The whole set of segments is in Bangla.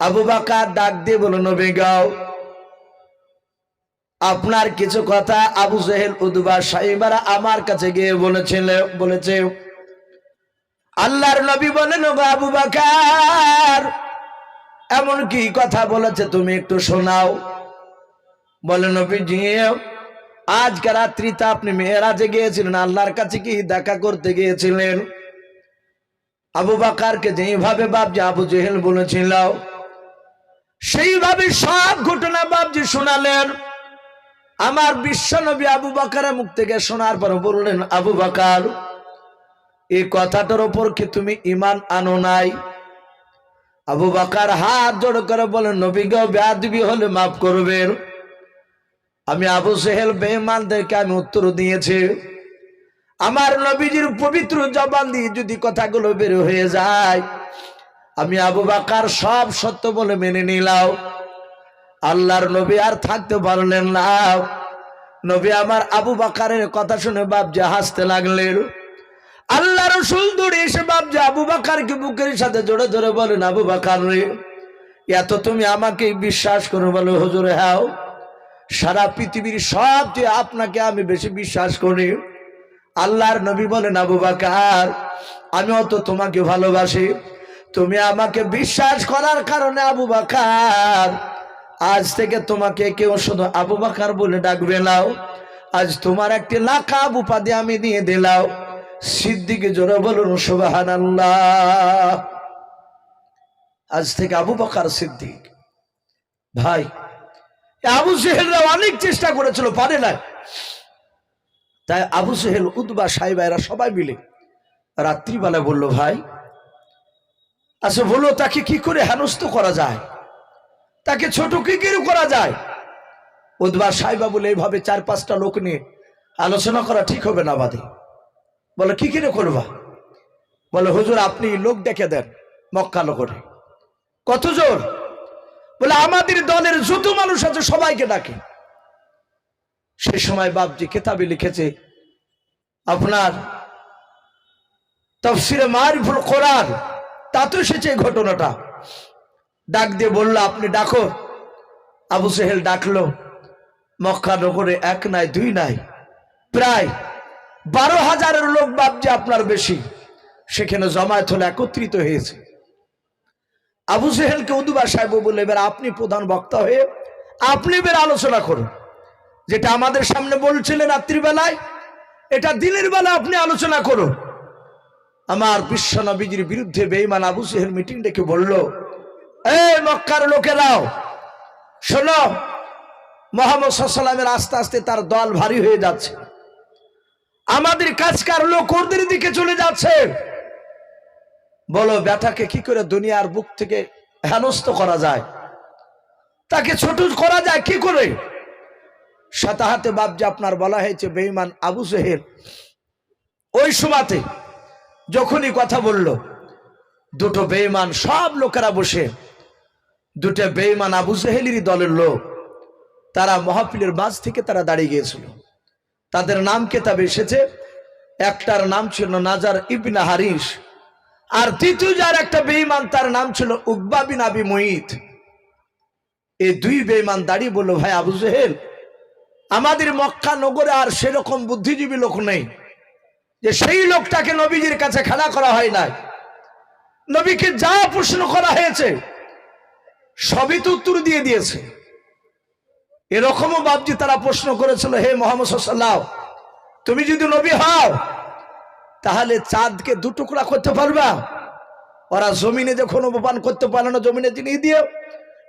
আবু বাকার ডাক দিয়ে বলো নবী গাও আপনার কিছু কথা আবু জহেল, উদুবা সাহেবারা আমার কাছে গিয়ে বলেছিল, বলেছে। আল্লাহর নবী বলেন "ওগো আবু বাকার এমন কি কথা বলেছে তুমি একটু শোনাও। বলে নবী জি আজকে রাত্রিতে আপনি মেয়েরাজে গিয়েছিলেন, আল্লাহর কাছে কি দেখা করতে গিয়েছিলেন? আবু বাকারকে যেভাবে বাপজি আবু জেহেল বলেছিল সেইভাবে সব ঘটনা বাপজি শোনালেন। আমার বিশ্বনবী আবু বাকারের মুখ থেকে শোনার পর বললেন আবু বাকার, এই কথাটার ওপর কি তুমি ইমান আনো নাই? আবু বাকার হাত জোড় করে বলেন নবী গো, বেয়াদবি হলে মাফ করবেন। আমি আবু সেহেল বেহমানদেরকে আমি উত্তর দিয়েছি। আমার নবীজির পবিত্র জবান দিয়ে যদি কথাগুলো বের হয়ে যায় আমি আবু বাকার সব সত্য বলে মেনে নিলাম। আল্লাহর নবী আর থাকতে পারলেন না। নবী আমার আবু বাকারের কথা শুনে বাপজা হাসতে লাগলেন। আল্লাহ রসুল দৌড়ে এসে বাপজা আবু বাকারকে বুকের সাথে জোরে জোরে বলেন, আবু বাকার রে, এত তুমি আমাকে বিশ্বাস করো বলো হুজুরে হাও সারা পৃথিবীর সবচেয়ে আপনাকে আমি বেশি বিশ্বাস করি, আল্লাহর নবী বলেন, আবু বাকার, আমি অত তোমাকে ভালোবাসি। তুমি আমাকে বিশ্বাস করার কারণে আবু বাকার, আজ থেকে তোমাকে কেউ শুধু আবু বাকার বলে ডাকবে নাও আজ তোমার একটি লাকাব উপাধি আমি দিয়ে দিলাও সিদ্দিকে জোরে বলুন সুবাহান আজ থেকে আবু বাকার সিদ্দিক। ভাই, আবু সেহেলরা অনেক চেষ্টা করেছিল, পারে না তাই আবু সেহেল উদ্বা সাহেব এরা সবাই মিলে রাত্রিবেলা বলল, ভাই আচ্ছা বলো, তাকে কি করে হেনস্থ করা যায়? তাকে ছোট কি করে করা যায়? উদ্বা সাহেবা বলে, এইভাবে চার, পাঁচটা লোক নিয়ে আলোচনা করা ঠিক হবে না বাদে। বলে, কি করে করবা? বলে, হুজুর, আপনি লোক ডেকে দেন মক্কা করে কত জোর? বলে, আমাদের দলের যত মানুষ আছে সবাইকে ডাকে। সেই সময় বাপজি কেতাবে লিখেছে, আপনার তফসিরে মারিফুল কোরআন তাতে এসেছে ঘটনাটা। ডাক দিয়ে বলল, আপনি ডাকো। আবু সেহেল ডাকলো, মক্কা নগরে এক নাই, দুই নাই। প্রায় বারো হাজারের লোক বাপজি আপনার বেশি। সেখানে জমায়েত হলে একত্রিত হয়েছে। আবু সেহেলকে উদুবা সাহেব বলে এবার আপনি প্রধান বক্তা হয়ে আপনি এবার আলোচনা করুন। যেটা আমাদের সামনে বলছিলেন রাত্রিবেলায়, এটা দিনের বেলা আপনি আলোচনা করুন। আমার বিশ্ব নবীজির বিরুদ্ধে বেইমান আবু সেহেল মিটিং ডেকে বলল, এই মক্কার লোকেরাও, শোনো, মোহাম্মদ সাল্লামের আস্তে আস্তে তার দল ভারী হয়ে যাচ্ছে। আমাদের কাজকার লোক ওদের দিকে চলে যাচ্ছে। বলো ব্যাটাকে কি করে দুনিয়ার বুক থেকে হেনস্থ করা যায়? তাকে ছোট করা যায় কি করে? সাতাহাতে বাবজি আপনার বলা হয়েছে বেইমান আবু সেহেল ওই সময়তে যখনই কথা বলল, দুটো বেইমান সব লোকেরা বসে, দুটো বেইমান আবু সেহেলেরই দলের লোক, তারা মহাপিলের মাঝ থেকে তারা দাঁড়িয়ে গিয়েছিল। তাদের নাম কেতাবে এসেছে, একটার নাম ছিল নাজার ইবনা হারিস আর দ্বিতীয় যার একটা বেইমান তার নাম ছিল উকবা বিন আবি মুইত এই দুই বেইমান দাঁড়িয়ে বলল, ভাই আবু জেহেল, আমাদের মক্কা নগরে আর সেরকম বুদ্ধিজীবী লোক নেই। যে সেই লোকটাকে নবীজির কাছে খাড়া করা হয় নাই। নবীকে যা প্রশ্ন করা হয়েছে, সবই তো উত্তর দিয়ে দিয়েছে। এরকমও বাবজি তারা প্রশ্ন করেছিল, হে মোহাম্মদ সাল্লাহ তুমি যদি নবী হও, তাহলে চাঁদকে দু টুকরা করতে পারবা? ওরা জমিনে যখন অপমান করতে পারল না জমিনে তিনি দিয়ে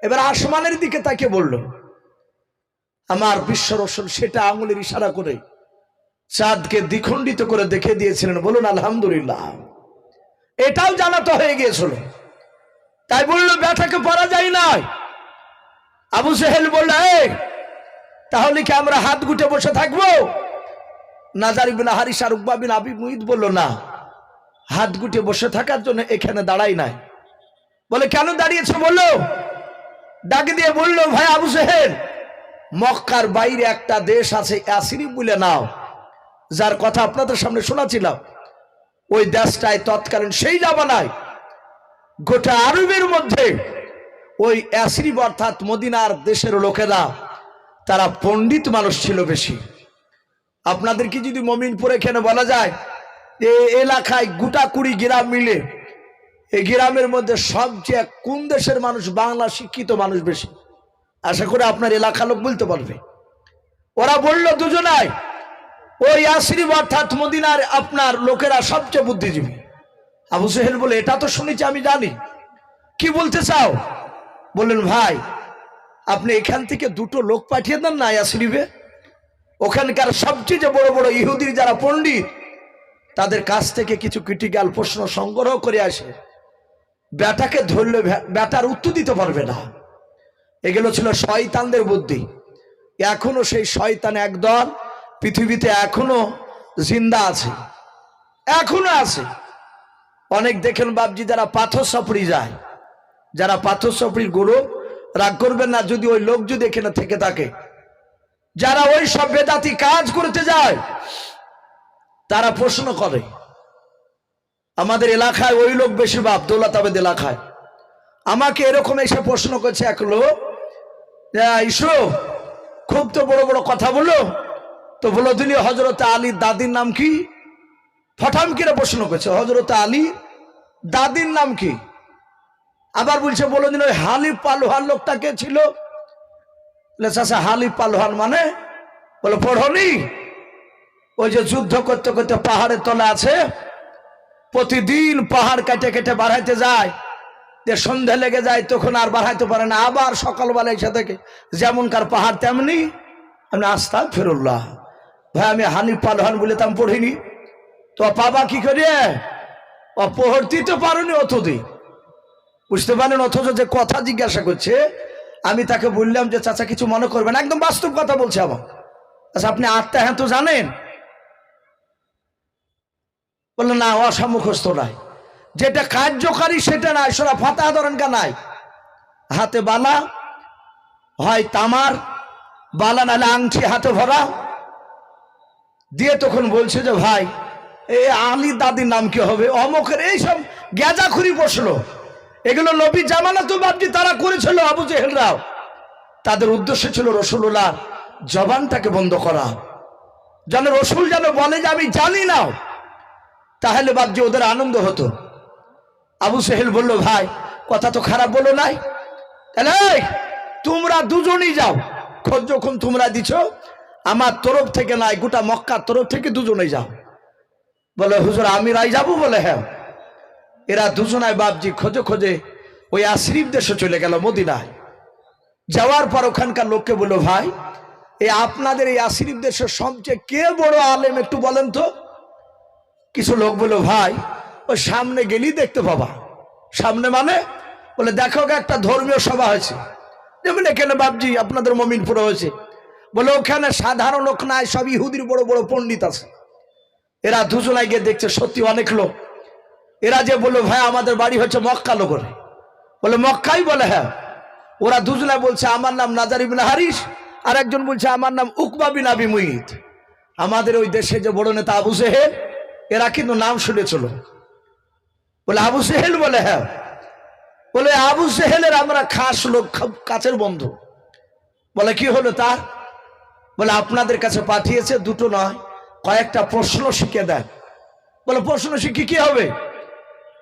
এবার আসমানের দিকে তাকে বলল, আমার বিশ্ব রসুল সেটা আঙুলের ইশারা করে চাঁদকে দ্বিখণ্ডিত করে দেখে দিয়েছিলেন, বলুন, আলহামদুলিল্লাহ। এটাও জানাতো হয়ে গিয়েছিল। তাই বলল, ব্যথাকে পরা যায় না আবু সেহেল বলল তাহলে কি আমরা হাত গুটে বসে থাকব? নাজার বিন হারিস আর উকবা বিন আবি মুহিদ বলল, না, হাত গুটে বসে থাকার জন্য এখানে দাঁড়াই নাই। বলে, কেন দাঁড়িয়েছে? বলল, ডাকে দিয়ে বলল, ভাই আবু সেহেল, মক্কার বাইরে একটা দেশ আছে, অ্যাসিরি বলে নাও। যার কথা আপনাদের সামনে শোনাছিলাম ওই দেশটায় তৎকালীন সেই জামানায় গোটা আরবের মধ্যে ওই অ্যাসরিব অর্থাৎ মদিনার দেশের লোকেরা, তারা পণ্ডিত মানুষ ছিল বেশি। আপনাদেরকে যদি মমিনপুরে এখানে বলা যায় এই এলাকায় গোটা কুড়ি গ্রাম মিলে এই গ্রামের মধ্যে সবচেয়ে কোন দেশের মানুষ, বাংলা শিক্ষিত মানুষ বেশি? আশা করে আপনার এলাকা লোক বলতে পারবে। ওরা বলল দুজনায় ওই আশরিফ অর্থাৎ মদিনার আপনার লোকেরা সবচেয়ে বুদ্ধিজীবী। আবু সেহেল বলে, এটা তো শুনেছি, আমি জানি। কি বলতে চাও? বললেন, ভাই, আপনি এখান থেকে দুটো লোক পাঠিয়ে দেন না ইয়াসরিফে ওখানকার সবচেয়ে যে বড় বড় ইহুদির যারা পণ্ডিত, তাদের কাছ থেকে কিছু ক্রিটিক্যাল প্রশ্ন সংগ্রহ করে আসে। ব্যাটাকে ধরলে ব্যাটার উত্তর দিতে পারবে না। এগুলো ছিল শয়তানদের বুদ্ধি। এখনও সেই শয়তান একদল পৃথিবীতে এখনও জিন্দা আছে। এখনও আছে। অনেক দেখেন বাবজি যারা পাথর সাপড়ি যায়, যারা পাথর সাপড়ির গরু, রাগ করবেন না, যদি ওই লোক যদি এখানে থেকে থাকে। যারা ওই সব বেদাতি কাজ করতে যায়, তারা প্রশ্ন করে, আমাদের এলাকায় ওই লোক বেশি বাপ দৌলতাবাদ এলাকায়। আমাকে এরকম এসে প্রশ্ন করছে এক লোক ইসো খুব তো বড় বড় কথা বলো তো বলো দিলি হজরত আলীর দাদির নাম কি? ফঠাম কিরে প্রশ্ন করছে হজরত আলী দাদির নাম কি? আবার বলছে, বলো দিন, ওই হালিফ পালোহান লোকটা কে ছিল? চাচা হালিফ পালোহান মানে? বলে, পড়নি। ওই যে যুদ্ধ করতে করতে পাহাড়ের তলে আছে, প্রতিদিন পাহাড় কেটে কেটে বাড়াইতে যায়, যে সন্ধে লেগে যায় তখন আর বাড়াইতে পারে না। আবার সকালবেলা এসে থেকে যেমনকার পাহাড় তেমনি আমি আস্তা ফেরুল্লাহ ভাই, আমি হানি পালহান বলে তাম পড়িনি। তো পাবা কি করে ও পড়তে তো পারোনি অতদিন বুঝতে পারলেন অথচ যে কথা জিজ্ঞাসা করছে, আমি তাকে বললাম যে, চাচা, কিছু মনে করবেন একদম বাস্তব কথা বলছে আমার আচ্ছা আপনি আত্মা হ্যাঁ তো জানেন? বলল, না অসামুখস্থ নাই। যেটা কার্যকারী, সেটা নাই। সোরা ফাতা ধরেন কা নাই। হাতে বালা, হয় তামার, বালা নাহলে আংটি হাতে ভরা দিয়ে তখন বলছে যে, ভাই, এ আলী দাদির নাম কি হবে? অমকের এইসব গ্যাজাখুরি বসল। এগুলো নবী জামানা তো বাবজি তারা করেছিল, আবু জেহেলরাও। তাদের উদ্দেশ্য ছিল রসুল্লাহ জবানটাকে বন্ধ করা। যেন রসুল যেন বলে যে, আমি জানি না। তাহলে বাবজি ওদের আনন্দ হতো। আবু সেহেল বলল, ভাই, কথা তো খারাপ বলো নাই। তোমরা দুজনই যাও। খোঁজ যখন তোমরা দিছ আমার তরফ থেকে নাই, গোটা মক্কার তরফ থেকে দুজনেই যাও। বলে, হুজুর, আমি রাই যাব? বলে হ্যাঁ। এরা দুজনায় বাপজি খোঁজে খোঁজে ওই আশরিফ দেশে চলে গেল মদিনায়। যাওয়ার পর ওখানকার লোককে বলল, ভাই এই আপনাদের এই আশরিফ দেশের সবচেয়ে কে বড় আলেম একটু বলেন তো? কিছু লোক বলল, ভাই, ওই সামনে গেলেই দেখতে পাবা। সামনে মানে? বলে, দেখো, একটা ধর্মীয় সভা হয়েছে। যেমন এখানে বাবজি আপনাদের মমিনপুরে হয়েছে? বলে, ওখানে সাধারণ লোক নাই, সব ইহুদির বড় বড় পণ্ডিত আছে। এরা দুজনায় গিয়ে দেখছে, সত্যি অনেক লোক। এরা যে বলল, ভাই, আমাদের বাড়ি হচ্ছে মক্কা লোকরে বলে, মক্কাই বলে হ্যাঁ। ওরা দুজনায় বলছে, আমার নাম নাজার ইবিন হারিস আর একজন বলছে, আমার নাম উকবা বিন আবি মুইত। আমাদের ওই দেশে যে বড় নেতা আবু সেহেল, এরা কিন্তু নাম শুনেছিল। বলে, আবু সেহেল বলে হ্যাঁ। বলে, আবু সেহেলের আমরা খাস লোক কাছের বন্ধু। বলে, কি হলো তার? বলে, আপনাদের কাছে পাঠিয়েছে দুটো নয়, কয়েকটা প্রশ্ন শিখে দেন। বলে, প্রশ্ন শিখে কি হবে?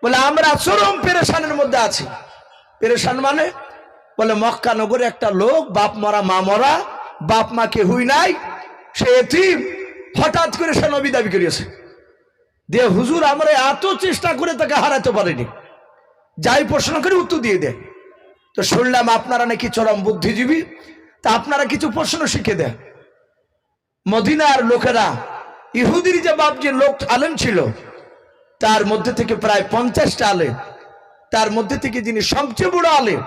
বলে, আমরা চরম পেরেশানের মধ্যে আছি। পেরেশান মানে বলে, মক্কা নগরে একটা লোক, বাপ মরা, মা মরা, বাপ মা কেহুই নাই, সে হঠাৎ করে সে নবী দাবি করিয়েছে। দিয়ে হুজুর, আমরা এত চেষ্টা করে তাকে হারাতে পারিনি। যাই প্রশ্ন করে উত্তর দিয়ে দেয় তো শুনলাম, আপনারা নাকি চরম বুদ্ধিজীবী? তা আপনারা কিছু প্রশ্ন শিখে দেন। মদিনার লোকেরা ইহুদির যে বাপ যে লোক আলেম ছিল তার মধ্যে থেকে প্রায় পঞ্চাশটা আলেম তার মধ্যে থেকে যিনি সবচেয়ে বড় আলেম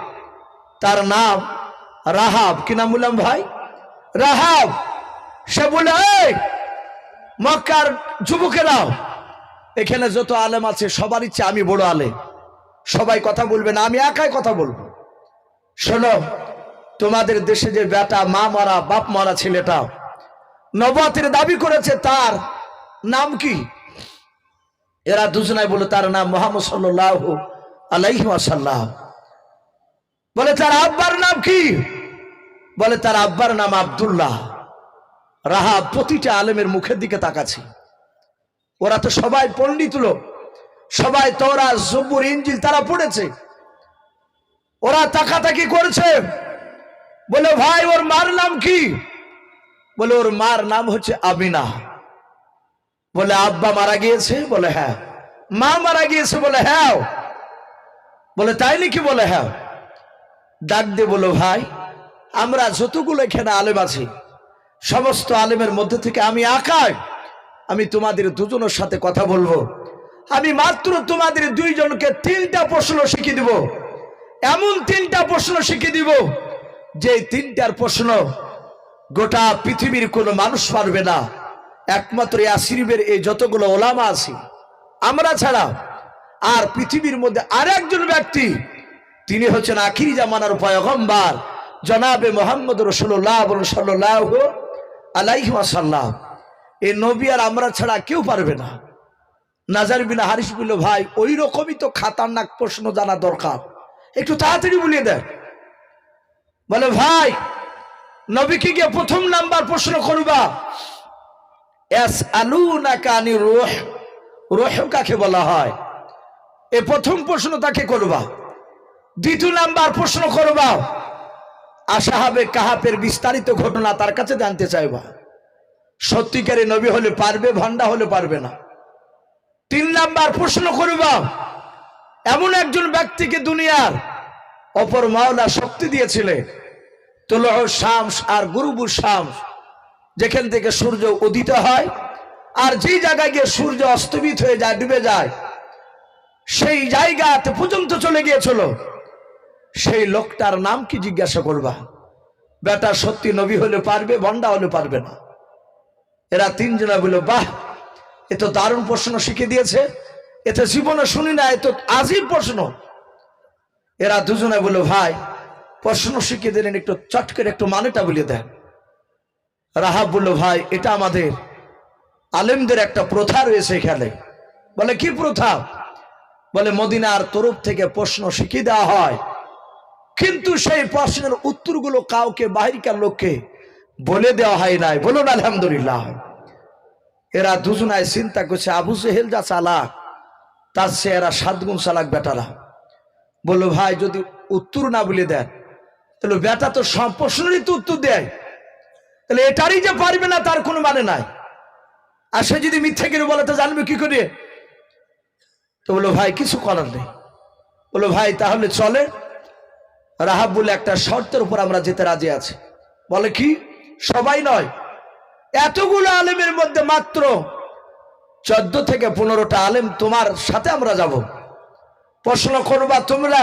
তার নাম রাহাব। কি নাম বললাম ভাই? রাহাব। সে বলে "এই, মক্কার যুবকেরাও এখানে যত আলেম আছে সবার ইচ্ছে আমি বড় আলেম। সবাই কথা বলবে না আমি একাই কথা বলব। শোনো তোমাদের দেশে যে বেটা মা মারা বাপ মারা ছেলেটা নবাতের দাবি করেছে, তার নাম কি? এরা দুজনাই বলে তার নাম মোহাম্মদ সাল্লাহ আলাইহি আসাল্লাহ বলে, তার আব্বার নাম কি? বলে, তার আব্বার নাম আব্দুল্লাহ। রাহা প্রতিটা আলেমের মুখের দিকে তাকাছি ওরা তো সবাই পণ্ডিত লোক। সবাই তোরা জব্বুর ইঞ্জিল তারা পড়েছে। ওরা তাকাতাকি করেছে। বলে, ভাই, ওর মার নাম কি? বলে, ওর মার নাম হচ্ছে আমিনা বলে, আব্বা মারা গিয়েছে? বলে হ্যাঁ। মা মারা গিয়েছে? বলে হ্যাঁ। বলে, তাই নাকি? বলে হ্যাঁ। ডাক দিয়ে বলো, ভাই, আমরা যতগুলো এখানে আলেম আছি, সমস্ত আলেমের মধ্যে থেকে আমি আকার আমি তোমাদের দুজনের সাথে কথা বলব। আমি মাত্র তোমাদের দুইজনকে তিনটা প্রশ্ন শিখিয়ে দিব। এমন তিনটা প্রশ্ন শিখিয়ে দিব, যে তিনটার প্রশ্ন গোটা পৃথিবীর কোনো মানুষ পারবে না। একমাত্র আসিরিবের এই যতগুলো ওলামা আছি। আমরা ছাড়া আর পৃথিবীর মধ্যে আর একজন ব্যক্তি, তিনি হচ্ছেন আখিরি জামানার পয়গম্বার, জনাবে মোহাম্মদ রসুল্লাহ সাল্লাহ আলাইহি আসাল্লাহ এই নবী আর আমরা ছাড়া কেউ পারবে না। নাজার বিনা হারিস বলল, ভাই ওই রকমই তো খাতারনাক প্রশ্ন জানা দরকার। একটু তাড়াতাড়ি বলিয়ে দেন। বলে, ভাই নবীকে গিয়ে প্রথম নাম্বার প্রশ্ন করবা। এস আলু না কানি রোহ। রোহ কাকে বলা হয়? এ প্রথম প্রশ্ন তাকে করবা। দ্বিতীয় নাম্বার প্রশ্ন করবা। আশাহাবে কাহাপের বিস্তারিত ঘটনা তার কাছে জানতে চাইবা। সত্যিকারে নবী হলে পারবে ভণ্ডা হলে পারবে না। তিন নাম্বার প্রশ্ন করবা। এমন একজন ব্যক্তিকে দুনিয়ার অপর মাওলা শক্তি দিয়েছিলেন। শামস আর গুরুবু শামস। যেখান থেকে সূর্য উদিত হয় আর যেই জায়গায় গিয়ে সূর্য অস্তমিত হয়ে যায়, ডুবে যায়, সেই জায়গাতে পর্যন্ত চলে গিয়েছিল। সেই লোকটার নাম কি জিজ্ঞাসা করবা? বেটা, সত্যি নবী হলে পারবে ভণ্ডা হলে পারবে না। এরা তিনজনা বলল, বাহ, এ তো দারুণ প্রশ্ন শিখে দিয়েছে। এতে জীবনে শুনি না, এ তো আজই প্রশ্ন। এরা দুজনে বলল, ভাই প্রশ্ন শিখিয়ে দিলেন, একটু চট করে একটু মানেটা বলে দেন। রাহাব বলল, ভাই, এটা আমাদের আলেমদের একটা প্রথা রয়েছে এখানে। বলে, কি প্রথা? বলে, মদিনার তরফ থেকে প্রশ্ন শিখিয়ে দেওয়া হয়। কিন্তু সেই প্রশ্নের উত্তরগুলো কাউকে বাহিরকার লোককে বলে দেওয়া হয় নাই। বলুন, আলহামদুলিল্লাহ। এরা দুজনায় চিন্তা করছে, আবু সেহেল যা চালাক, তার সে এরা সাতগুণ চালাক বেটারা। বলল, ভাই, যদি উত্তর না বলে দেন তাহলে বেটা তো সব প্রশ্নেরই তো উত্তর দেয়। তাহলে এটারই যে পারবে না, তার কোনো মানে নাই। আর সে যদি মিথ্যে করে বলে, তো জানবে কি করে? তো বলল ভাই, কিছু করার নেই। বলল ভাই, তাহলে চলে। রাহাব বলে, একটা শর্তের উপর আমরা যেতে রাজি আছি। বলে কি? সবাই নয়। এতগুলো আলেমের মধ্যে মাত্র চোদ্দ থেকে পনেরোটা আলেম তোমার সাথে আমরা যাব। প্রশ্ন করবা তোমরা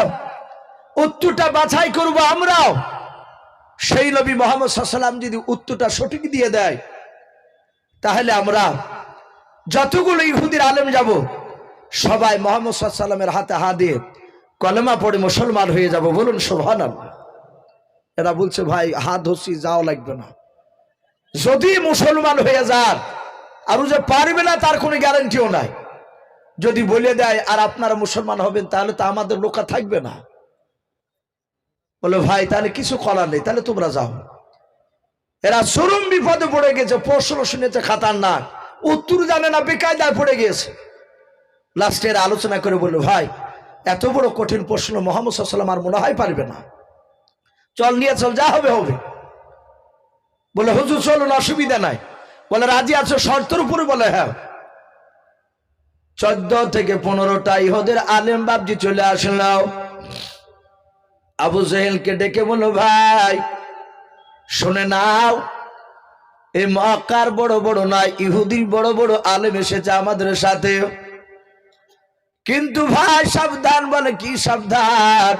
উত্তরটা বাছাই করব আমরাও। সেই নবী মোহাম্মদ সাল্লাম যদি উত্তরটা সঠিক দিয়ে দেয়, তাহলে আমরা যতগুলো ইহুদির আলেম যাব, সবাই মোহাম্মদ সাল্লামের হাতে হাত দিয়ে কলেমা পড়ে মুসলমান হয়ে যাব বলুন সোহান এরা বলছে, ভাই, হাত ধরছি, যাও, লাগবে না। যদি মুসলমান হয়ে যান, আর যে পারবে না, তার কোনো গ্যারান্টিও নাই। যদি বলে দেয়, আর আপনারা মুসলমান হবেন, তাহলে তো আমাদের লোকা থাকবে না। বলে, ভাই, তাহলে কিছু করার নেই, তাহলে তোমরা যাও। এরা চরম বিপদে পড়ে গেছে, প্রশ্ন শুনেছে খাতার না উত্তর জানে না, বেকায়দায় পড়ে গিয়েছে। লাস্টে এরা আলোচনা করে বলল, ভাই, এত বড় কঠিন প্রশ্ন মোহাম্মদ সাল্লাম আর মনে হয় পারবে না। চল, নিয়ে চল, যা হবে হবে। বলে, হুজুর, চলুন, অসুবিধা নাই। বলে, রাজি আছো? শর্তের উপরে বলে হ্যাঁ। চোদ্দ থেকে পনেরোটা ইহদের আলেম বাবজি চলে আসলাম আবু জেহেলকে ডেকে বলো, ভাই, শুনে নাও এই মক্কার বড় বড় নয়, ইহুদির বড় বড় আলেম এসেছে আমাদের সাথে। কিন্তু ভাই, সাবধান, বলে কি সাবধান?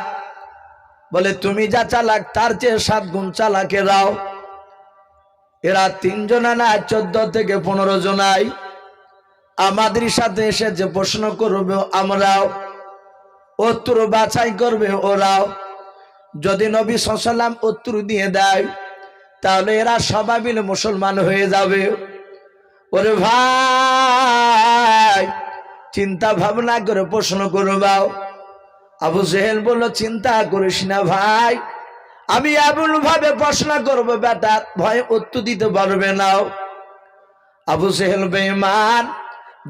বলে, তুমি যা চালাক, তার চেয়ে সাত গুণ চালাকে দাও এরা তিনজনা না চোদ্দ থেকে পনেরো জনাই। আমাদের সাথে এসে যে প্রশ্ন করবে, আমরাও। উত্তর বাছাই করবে, ওরাও। যদি নবী সাল্লাম উত্তর দিয়ে দেয়, তাহলে এরা সবাই মিলে মুসলমান হয়ে যাবে। ওরে ভাই, চিন্তা ভাবনা করে প্রশ্ন করবাও আবু জেহেল বলল, চিন্তা করিস না ভাই, আমি এমন ভাবে প্রশ্ন করব বেটার ভয় উত্তর দিতে পারবে না আবু জেহেল বেমান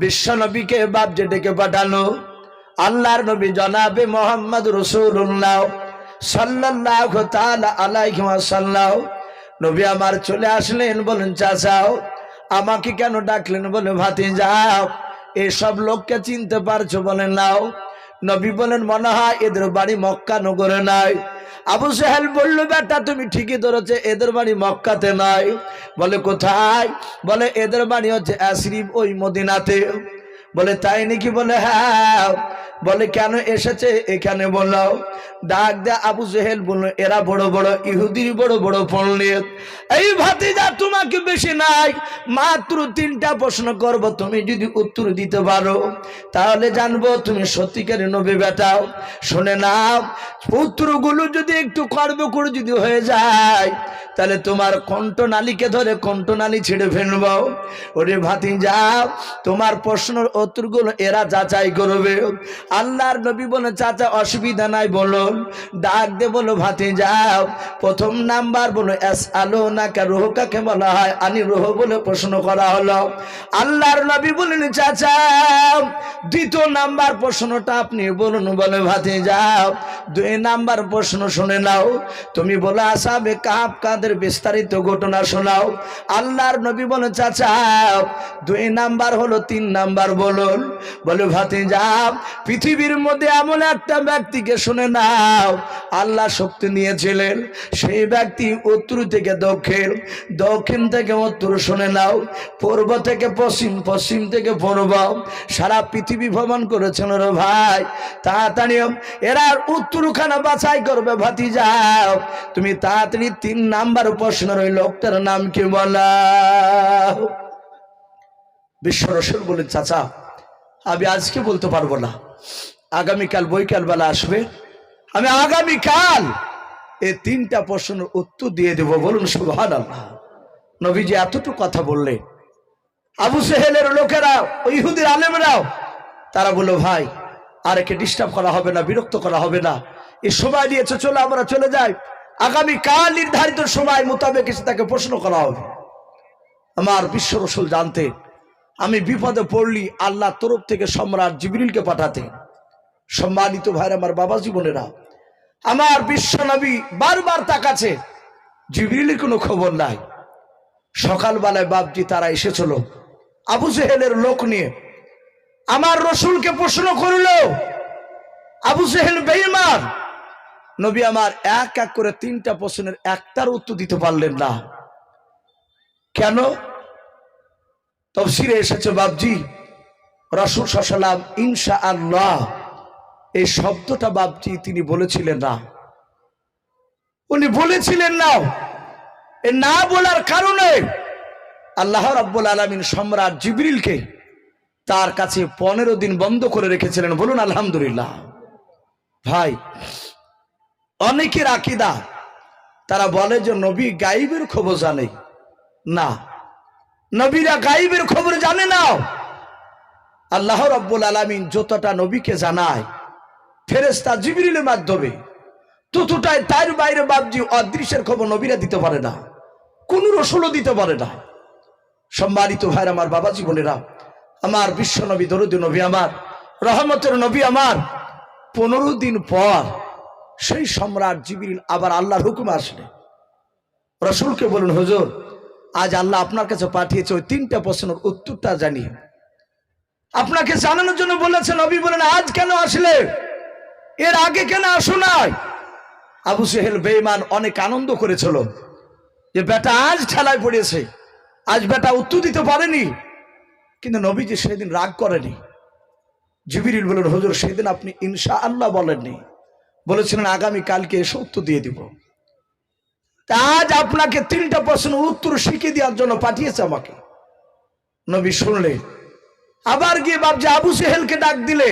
বিশ্ব নবীকে বাপ ডেকে পাঠানো আল্লাহর নবী জনাবে মোহাম্মদ রসুল্লাহ। আসলেন বলেন আমাকে কেন ডাকলেন? যাও এসব লোককে চিনতে পারছ? বলেন নাও। নবী বলেন মনে হয় এদের বাড়ি মক্কা নগরে নাই। আবু সাহেল বলল, বেটা, তুমি ঠিকই ধরেছে, এদের বাড়ি মক্কাতে নাই। বলে, কোথায়? বলে, এদের বাড়ি হচ্ছে অ্যাসরিফ ওই মদিনাতে। বলে, তাই নাকি? বলে হ্যাঁ। বলে, কেন এসেছে? এখানে বলল ডাক দে আবু জেহেল বলল, এরা বড় বড় ইহুদির বড় বড় পণ্ডিত। এই ভাতিজা তোমাকে বেশি নাই, মাত্র তিনটা প্রশ্ন করব, তুমি যদি উত্তর দিতে পারো। তাহলে জানব তুমি সত্যিকারে নবী বেটাও। শুনে নাও, উত্তরগুলো যদি একটু কর্ম করে যদি হয়ে যায়, তাহলে তোমার কণ্ঠনালীকে ধরে কণ্ঠনালী ছেড়ে ফেলব। ওরে ভাতি যাও তোমার প্রশ্নের উত্তরগুলো এরা যাচাই করবে। আল্লাহর নবী বলে, চাচা, অসুবিধা নাই বলুন ডাক দে বলো, ভাতি, যাও। প্রথম নাম্বার বলো এস আলো না কা রোহ? কাকে বলা হয়? আনি রোহ বলে প্রশ্ন করা হলো। আল্লাহর নবী বলেন চাচা, দ্বিতীয় নাম্বার প্রশ্নটা আপনি বলুন, বলে, ভাতি, যাও। দুই নাম্বার প্রশ্ন শুনে নাও। তুমি বলে আসাবে কাপ কাদের বিস্তারিত ঘটনা শোনাও? আল্লাহর নবী বলে, চাচা, দুই নাম্বার হলো, তিন নাম্বার বলুন। বলে, ভাতি, যাও। পৃথিবীর মধ্যে এমন একটা ব্যক্তিকে শুনে নাও, আল্লাহ শক্তি নিয়েছিলেন। সেই ব্যক্তি উত্তর থেকে দক্ষিণ দক্ষিণ থেকে উত্তর শুনে নাও, পূর্ব থেকে পশ্চিম পশ্চিম থেকে পূর্ব। সারা পৃথিবী ভ্রমণ করেছেন রে ভাই। তাড়াতাড়ি, এরা উত্তরখানা বাছাই করবে ভাতি যাও তুমি তাড়াতাড়ি তিন নাম্বার প্রশ্নের ওই লোকটার নাম কি বলা? বিশ্ব রসুল বলে, চাচা, আমি আজকে বলতে পারব না। আগামীকাল বৈকাল বেলা আসবে। আমি আগামীকাল এই তিনটা প্রশ্নের উত্তর দিয়ে দেব, বলুন সুহান আল্লাহ নবীজি এতটুকু কথা বললে আবু সেহেলের লোকেরা ইহুদির আলেমরাও, তারা বলল, ভাই আর একে ডিস্টার্ব করা হবে না, বিরক্ত করা হবে না। এই সময় দিয়েছে, চলো আমরা চলে যাই। আগামী কাল নির্ধারিত সময় মোতাবেক এসে তাকে প্রশ্ন করা হবে। আমার বিশ্ব রসুল জানতেন আমি বিপদে পড়লি আল্লাহ তরফ থেকে সম্রাট জিবরিলকে পাঠাতে। সম্মানিত ভাইর, আমার বাবা জীবনেরা, আমার বিশ্ব নবী বারবার তাকাছে জিবরিলের কোনো খবর নাই। সকালবেলায় বাপজি তারা এসেছিল আবু জেহেলের লোক নিয়ে। আমার রসুলকে প্রশ্ন করল, আবু জেহেল বেইমান নবী আমার এক এক করে তিনটা প্রশ্নের একটার উত্তর দিতে পারলেন না। কেন? তফসিরে এসেছে বাবজি রসুল সাল্লাম ইনশা আল্লাহ এই শব্দটা বাবজি তিনি বলেছিলেন না। উনি বলেছিলেন না, এ না বলার কারণে আল্লাহ রাব্বুল আলমিন সম্রাট জিবরিলকে তার কাছে পনেরো দিন বন্ধ করে রেখেছিলেন। বলুন, আলহামদুলিল্লাহ। ভাই, অনেকের আকিদা, তারা বলে যে নবী গাইবের খবর জানে না নবীরা গাইবের খবর জানে না আল্লাহ রব্বুল আলমিন যতটা নবীকে জানায় ফেরেস্তা জিবরিলের মাধ্যমে, ততটাই তার বাইরে বাবজি অদৃশ্যের খবর নবীরা দিতে পারে না, কোন রসুলও দিতে পারে না। সম্মানিত ভাইর আমার বাবা জীবনেরা আমার বিশ্ব নবী, দরুদ নবী আমার, রহমতের নবী আমার, পনেরো দিন পর সেই সম্রাট জিবিরিল আবার আল্লাহর হুকুম আসলে রসুলকে বলুন হুজুর আজ আল্লাহ আপনার কাছে পাঠিয়েছে ওই তিনটা প্রশ্নের উত্তরটা জানি আপনাকে জানানোর জন্য বলেছেন নবী বলেন, আজ কেন আসলে? এর আগে কেন আসো নাই? আবু সেহেল বেইমান অনেক আনন্দ করেছিল যে, বেটা, আজ ঠেলায় পড়েছে। আজ বেটা উত্তর দিতে পারেনি। কিন্তু নবীজি সেদিন রাগ করেনি। জিবিরিল বলেন হুজুর, সেদিন আপনি ইনশা আল্লাহ বলেননি। বলেছিলেন, আগামী কালকে এসে উত্তর দিয়ে দিব। আজ আপনাকে তিনটা প্রশ্ন উত্তর শিখিয়ে দেওয়ার জন্য পাঠিয়েছে আমাকে। নবী শুনলে, আবার গিয়ে বাবজি আবু সেহেলকে ডাক দিলে।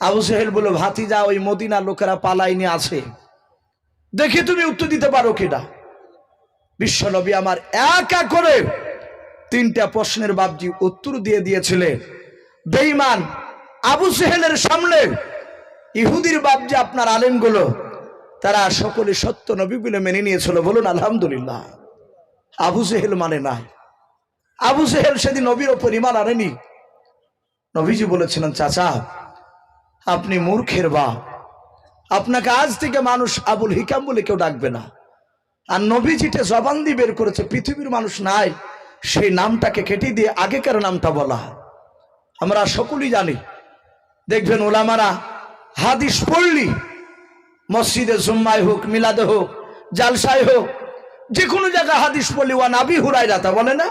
আবু সেহেল বলে ভাতিজা, ওই মদিনা লোকেরা পালাইনি, আছে। দেখে তুমি উত্তর দিতে পারো কিনা? বিশ্ব নবী আমার এক করে তিনটা প্রশ্নের বাবজি উত্তর দিয়ে দিয়েছিলেন। বেইমান আবু সেহেলের সামনে ইহুদির যে আপনার আলেমগুলো তারা সকলে সত্য নবীগুলো মেনে নিয়েছিল। বলুন, আলহামদুলিল্লাহ। আবু সেহেল মানে নাই আবু জেহেল সেদিন নবীর ওপর ইমান আনেনি। নবীজি বলেছিলেন, চাচা, আপনি মূর্খের বাপ। আপনাকে আজ থেকে মানুষ আবুল হিকাম বলে কেউ ডাকবে না। আর নবীজিটা জবান দিয়ে বের করেছে, পৃথিবীর মানুষ নাই। সেই নামটাকে কেটে দিয়ে আগেকার নামটা বলা আমরা সকলেই জানি। দেখবেন ওলামারা হাদিস পড়লি মসজিদে জুম্মায় হোক, মিলাদে হোক, জালসায় হোক, যে কোনো জায়গায় হাদিস পড়লি ওয়া নাবি হুরাই রাতা বলে না?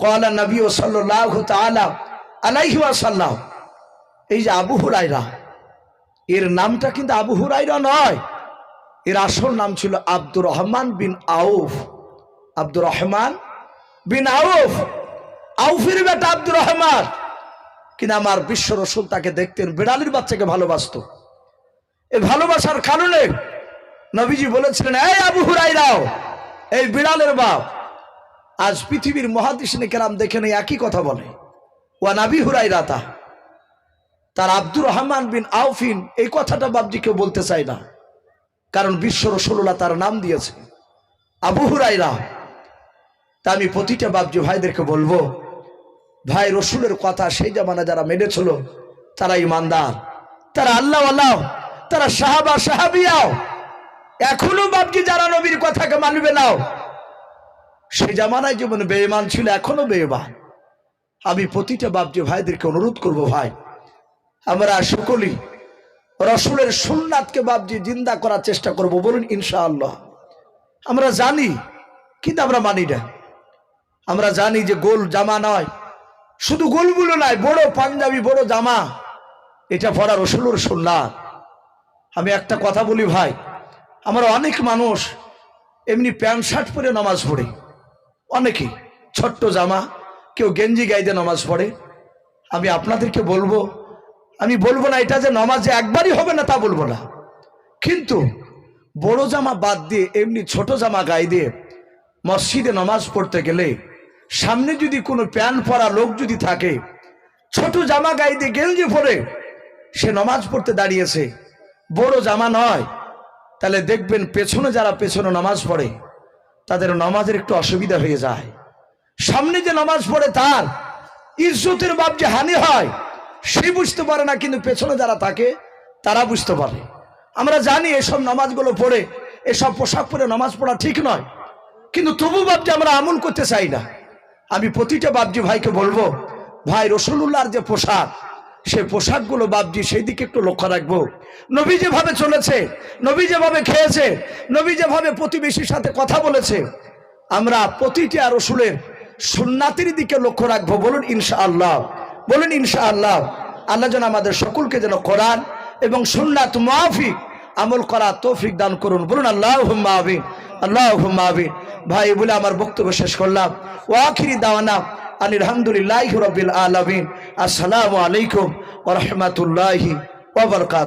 কলা নবী ও সাল্লাহ তালা আলাইহি ওয়াসাল্লাম এই যে আবু হুরাইরা এর নামটা কিন্তু আবু হুরাইরা নয়। এর আসল নাম ছিল আব্দুর রহমান বিন আউফ। আব্দুর রহমান বিন আউফ। আউফের বেটা আব্দুর রহমান। কিন্তু আমার বিশ্ব রসুল তাকে দেখতেন, বিড়ালির বাচ্চাকে ভালোবাসতো। এই ভালোবাসার কারণে নবীজি বলেছিলেন, এই আবু হুরাইরাও এই বিড়ালের বাপ, আজ পৃথিবীর মহাদিসনে কেরাম দেখে নেই, একই কথা বলে। ওয়া নাবি হুরাইরাতা তার আব্দুর রহমান বিন আউফিন এই কথাটা বাবজি কেউ বলতে চায় না, কারণ বিশ্ব রসুল্লাহ তার নাম দিয়েছে। আবু হুরাইরা তা আমি প্রতিটা বাবজি ভাইদেরকে বলব, ভাই রসুলের কথা সেই জামানা যারা মেনেছিল, তারা ইমানদার। তারা আল্লাহ আল্লাহ তারা সাহাবা সাহাবিয়াও। এখনও বাবজি যারা নবীর কথাকে মানবে নাও সেই জামানায় যেমন বেঈমান ছিল, এখনও বেঈমান। আমি প্রতিটা বাবজি ভাইদেরকে অনুরোধ করব ভাই, আমরা সকলেই রসুলের সুন্নাতকে বাবজি জিন্দা করার চেষ্টা করব বলুন ইনশাআল্লাহ। আমরা জানি, কিন্তু আমরা মানি না। আমরা জানি যে গোল জামা নয়, শুধু গোলগুলো নয়, বড় পাঞ্জাবি, বড় জামা, এটা পড়া রসুলের সুন্নাত। আমি একটা কথা বলি ভাই, আমার অনেক মানুষ এমনি প্যান্ট শার্ট পরে নামাজ পড়ে। অনেকেই, ছোট্ট জামা, কেউ গেঞ্জি গাইতে নামাজ পড়ে। আমি আপনাদেরকে বলব, আমি বলব না এটা যে নামাজে একবারই হবে না তা বলব না। কিন্তু বড় জামা বাদ দিয়ে, এমনি ছোট জামা গায়ে দিয়ে মসজিদে নামাজ পড়তে গেলে সামনে যদি কোনো প্যান্ট পরা লোক যদি থাকে, ছোট জামা গায়ে দিয়ে গেঞ্জি পরে সে নামাজ পড়তে দাঁড়িয়েছে। বড় জামা নয়। তাহলে দেখবেন পেছনে যারা পেছনে নামাজ পড়ে, তাদের নামাজের একটু অসুবিধা হয়ে যায়। সামনে যে নামাজ পড়ে তার, ইজ্জতের বাপ যে হানি হয়, সে বুঝতে পারে না, কিন্তু পেছনে যারা থাকে, তারা বুঝতে পারে। আমরা জানি এসব নামাজগুলো পড়ে, এসব পোশাক পরে নামাজ পড়া ঠিক নয়। কিন্তু তবু বাপজি আমরা আমল করতে চাই না। আমি প্রতিটা বাপজি ভাইকে বলব, ভাই রসুল্লাহর যে পোশাক সে পোশাকগুলো বাপজি সেই দিকে একটু লক্ষ্য রাখব। নবী যেভাবে চলেছে, নবী যেভাবে খেয়েছে, নবী যেভাবে প্রতিবেশীর সাথে কথা বলেছে, আমরা প্রতিটি আর রসুলের সুন্নাতির দিকে লক্ষ্য রাখব। বলুন ইনশা আল্লাহ বলুন ইনশা আল্লাহ আল্লাহ যেন আমাদের সকলকে যেন কোরআন এবং সুন্নাত মাফিক আমল করা তৌফিক দান করুন। বলুন আল্লাহ আবিন আল্লাহ আবিন ভাই বলে আমার বক্তব্য শেষ করলাম। ও আখিরি দাওয়ানা আলহামদুলিল্লাহ রবিল আলমিন। আসসালামু আলাইকুম ওরহমতুল্লাহি ওবরকাত